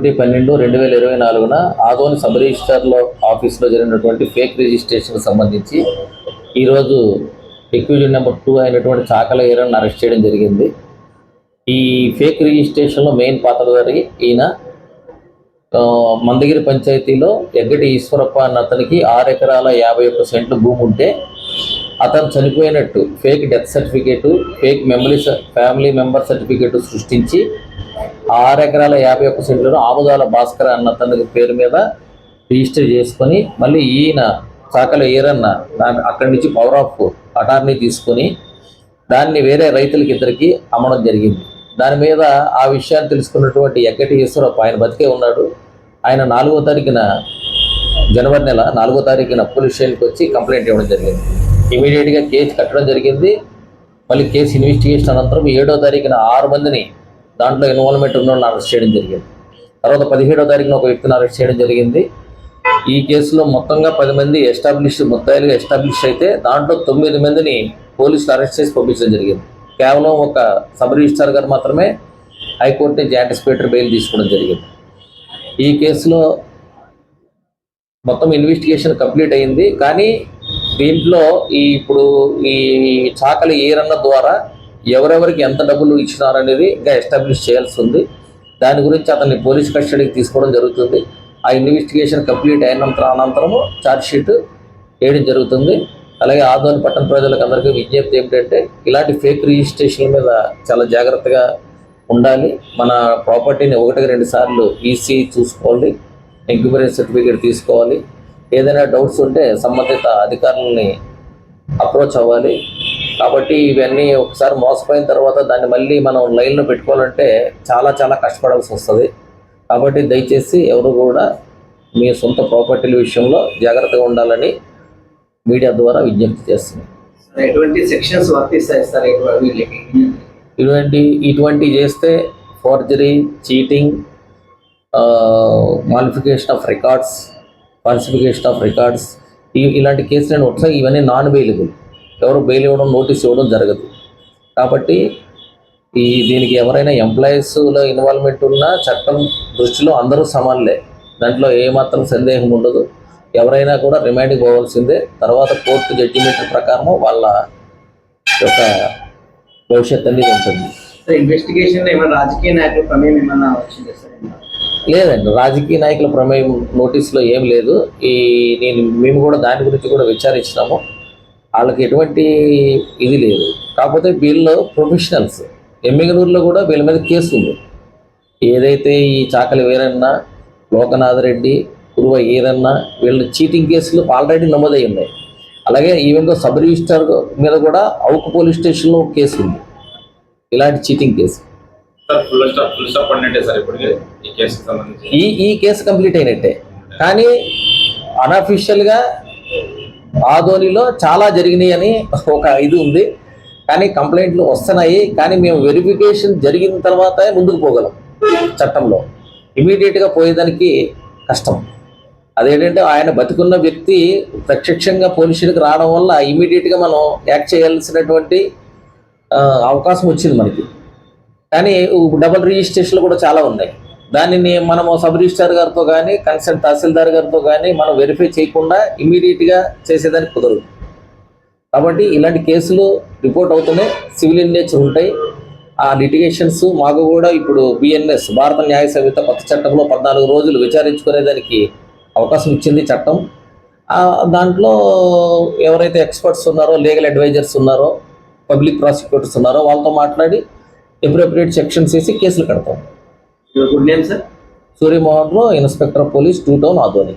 ఒకటి పన్నెండు రెండు వేల ఇరవై నాలుగున ఆదోని సబ్ రిజిస్టార్లో ఆఫీస్లో జరిగినటువంటి ఫేక్ రిజిస్ట్రేషన్కి సంబంధించి ఈరోజు ఎక్విజన్ నెంబర్ టూ అయినటువంటి చాకల ఈరన్ అరెస్ట్ చేయడం జరిగింది. ఈ ఫేక్ రిజిస్ట్రేషన్లో మెయిన్ పాత్రధారి ఈయన మందగిరి పంచాయతీలో ఎగ్గటి ఈశ్వరప్ప అన్న అతనికి ఆరు ఎకరాల యాభై ఒక్క సెంట్లు భూమి ఉంటే అతను చనిపోయినట్టు fake death certificate fake memory family member certificate సృష్టించి ఆరు ఎకరాల యాభై ఒక్క సెంట్లను ఆముదాల భాస్కర్ అన్న తన పేరు మీద రిజిస్టర్ చేసుకొని మళ్ళీ ఈయన చాకల ఈరన్న దాని అక్కడి నుంచి పవర్ ఆఫ్ అటార్నీ తీసుకొని దాన్ని వేరే రైతులకి ఇద్దరికి అమ్మడం జరిగింది. దాని మీద ఆ విషయాన్ని తెలుసుకున్నటువంటి ఎక్కటి ఈశ్వరప్ప ఆయన బతికే ఉన్నాడు. ఆయన నాలుగో తారీఖున జనవరి నెల నాలుగో తారీఖున పోలీస్ స్టేషన్కి వచ్చి కంప్లైంట్ ఇవ్వడం జరిగింది. ఇమీడియట్గా కేసు కట్టడం జరిగింది. మళ్ళీ కేసు ఇన్వెస్టిగేషన్ అనంతరం ఏడో తారీఖున ఆరు మందిని దాంట్లో ఇన్వాల్వ్మెంట్ ఉన్న వాళ్ళని అరెస్ట్ చేయడం జరిగింది. తర్వాత పదిహేడో తారీఖున ఒక వ్యక్తిని అరెస్ట్ చేయడం జరిగింది. ఈ కేసులో మొత్తంగా పది మంది ఎస్టాబ్లిష్ ముద్దాయిలుగా ఎస్టాబ్లిష్ అయితే దాంట్లో తొమ్మిది మందిని పోలీసులు అరెస్ట్ చేసి పంపించడం జరిగింది. కేవలం ఒక సబ్ రిజిస్ట్రార్ గారు మాత్రమే హైకోర్టు నుంచి యాంటిసిపేటరీ బెయిల్ తీసుకోవడం జరిగింది. ఈ కేసులో మొత్తం ఇన్వెస్టిగేషన్ కంప్లీట్ అయింది. కానీ దీంట్లో ఈ ఇప్పుడు ఈ చాకలి ఈరన్న ద్వారా ఎవరెవరికి ఎంత డబ్బులు ఇచ్చినారనేది ఇంకా ఎస్టాబ్లిష్ చేయాల్సి ఉంది. దాని గురించి అతన్ని పోలీస్ కస్టడీకి తీసుకోవడం జరుగుతుంది. ఆ ఇన్వెస్టిగేషన్ కంప్లీట్ అయినంత అనంతరము ఛార్జ్షీట్ వేయడం జరుగుతుంది. అలాగే ఆదోని పట్టణ ప్రజలకు అందరికీ విజ్ఞప్తి ఏమిటంటే ఇలాంటి ఫేక్ రిజిస్ట్రేషన్ల మీద చాలా జాగ్రత్తగా ఉండాలి. మన ప్రాపర్టీని ఒకటికి రెండు సార్లు ఈసీ చూసుకోవాలి. ఎంక్వైరీ సర్టిఫికేట్ తీసుకోవాలి. ఏదైనా డౌట్స్ ఉంటే సంబంధిత అధికారులని అప్రోచ్ అవ్వాలి. కాబట్టి ఇవన్నీ ఒకసారి మోసపోయిన తర్వాత దాన్ని మళ్ళీ మనం లైన్లో పెట్టుకోవాలంటే చాలా చాలా కష్టపడాల్సి వస్తుంది. కాబట్టి దయచేసి ఎవరు కూడా మీ సొంత ప్రాపర్టీల విషయంలో జాగ్రత్తగా ఉండాలని మీడియా ద్వారా విజ్ఞప్తి చేస్తుంది ఎటువంటి సెక్షన్స్ వర్తిస్తాయి సార్ ఇటు- వీళ్ళకి? ఇటువంటి ఇటువంటి చేస్తే forgery cheating మాలిఫికేషన్ of records falsification of records ఇలాంటి కేసులు వస్తాయి ఇవన్నీ నాన్ బెయిలబుల్ ఎవరు బెయిల్ ఇవ్వడం నోటీస్ ఇవ్వడం జరగదు. కాబట్టి ఈ దీనికి ఎవరైనా ఎంప్లాయీస్లో ఇన్వాల్వ్మెంట్ ఉన్నా చట్టం దృష్టిలో అందరూ సమానులే. దాంట్లో ఏమాత్రం సందేహం ఉండదు. ఎవరైనా కూడా రిమాండ్కి పోవాల్సిందే. తర్వాత కోర్టు జడ్జిమెంట్ ప్రకారం వాళ్ళ యొక్క భవిష్యత్ అనేది ఉంటుంది. ఇన్వెస్టిగేషన్లో ఏమైనా రాజకీయ నాయకుల ప్రమేయం ఏమైనా వచ్చింది సార్? లేదండి. రాజకీయ నాయకుల ప్రమేయం నోటీసులో ఏం లేదు. ఈ నేను మేము కూడా దాని గురించి కూడా విచారించినాము. వాళ్ళకి ఎటువంటి ఇది లేదు. కాకపోతే వీళ్ళు ప్రొఫెషనల్స్ ఎమ్మిగనూరులో కూడా వీళ్ళ మీద కేసు ఉంది. ఏదైతే ఈ చాకలి వీరన్న లోకనాథ్ రెడ్డి కురువ ఈరన్న వీళ్ళ చీటింగ్ కేసులు ఆల్రెడీ నమోదై ఉన్నాయి. అలాగే ఈవెన్ సబ్ రిజిస్టర్ మీద కూడా అవుకు పోలీస్ స్టేషన్లో కేసు ఉంది. ఇలాంటి చీటింగ్ కేసు. ఈ ఈ కేసు కంప్లీట్ అయినట్టే. కానీ అన్అఫీషియల్గా ఆధోనిలో చాలా జరిగినాయి అని ఒక ఇది ఉంది. కానీ కంప్లైంట్లు వస్తున్నాయి. కానీ మేము వెరిఫికేషన్ జరిగిన తర్వాత ముందుకు పోగలం చట్టంలో. ఇమీడియట్గా పోయేదానికి కష్టం. అదేంటంటే ఆయన బతికున్న వ్యక్తి ప్రత్యక్షంగా పోలీసులకు రావడం వల్ల ఇమీడియట్గా మనం యాక్ట్ చేయాల్సినటువంటి అవకాశం వచ్చింది మనకి. కానీ డబుల్ రిజిస్ట్రేషన్లు కూడా చాలా ఉన్నాయి. దానిని మనము సబ్ రిజిస్టార్ గారితో కానీ కన్సల్ట్ తహసీల్దార్ గారితో కానీ మనం వెరిఫై చేయకుండా ఇమీడియట్గా చేసేదానికి కుదరదు. కాబట్టి ఇలాంటి కేసులు రిపోర్ట్ అవుతున్నాయి సివిల్ ఇన్ నేచర్ ఉంటాయి. ఆ లిటిగేషన్స్ మాకు కూడా ఇప్పుడు బిఎన్ఎస్ భారత న్యాయ సంహిత కొత్త చట్టంలో పద్నాలుగు రోజులు విచారించుకునేదానికి అవకాశం ఇచ్చింది చట్టం. దాంట్లో ఎవరైతే ఎక్స్పర్ట్స్ ఉన్నారో లీగల్ అడ్వైజర్స్ ఉన్నారో పబ్లిక్ ప్రాసిక్యూటర్స్ ఉన్నారో వాళ్ళతో మాట్లాడి ఎప్రోప్రియేట్ సెక్షన్స్ వేసి కేసులు కడతాం. Good name sir Suryamohan Rao inspector of police two town Adoni